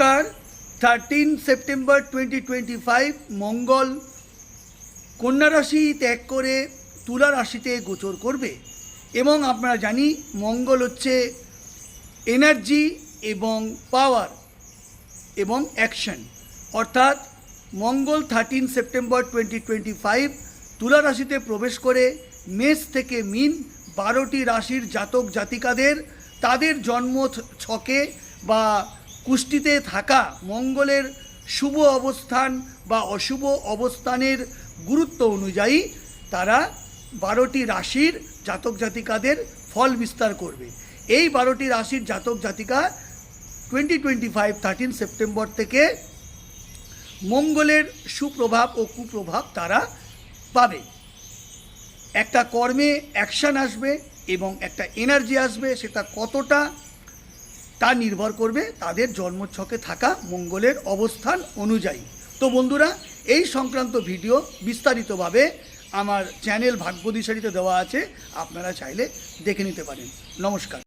নমস্কার। Thirteen September twenty twenty five মঙ্গল। কন্যা রাশি ত্যাগ করে তুলা রাশিতে গোচর করবে এবং আমরা জানি মঙ্গল হচ্ছে এনার্জি এবং পাওয়ার এবং অ্যাকশন অর্থাৎ মঙ্গল thirteen September twenty twenty five তুলা রাশিতে প্রবেশ করে মেষ থেকে মিন বারোটি রাশির জাতক জাতিকাদের তাদের জন্ম ছকে বা কুষ্টিতে থাকা মঙ্গলের শুভ অবস্থান বা অশুভ অবস্থানের গুরুত্ব অনুযায়ী তারা বারোটি রাশির জাতক জাতিকাদের ফল বিস্তার করবে। এই বারোটি রাশির জাতক জাতিকা twenty twenty five thirteen September থেকে মঙ্গলের সুপ্রভাব ও কুপ্রভাব তারা পাবে। একটা কর্মে অ্যাকশান আসবে এবং একটা এনার্জি আসবে, সেটা কতটা তা নির্ভর করবে তাদের জন্মছকে থাকা মঙ্গলের অবস্থান অনুযায়ী। তো বন্ধুরা, এই সংক্রান্ত ভিডিও বিস্তারিতভাবে আমার চ্যানেল ভাগ্যদিশারিতে দেওয়া আছে, আপনারা চাইলে দেখে নিতে পারেন। নমস্কার।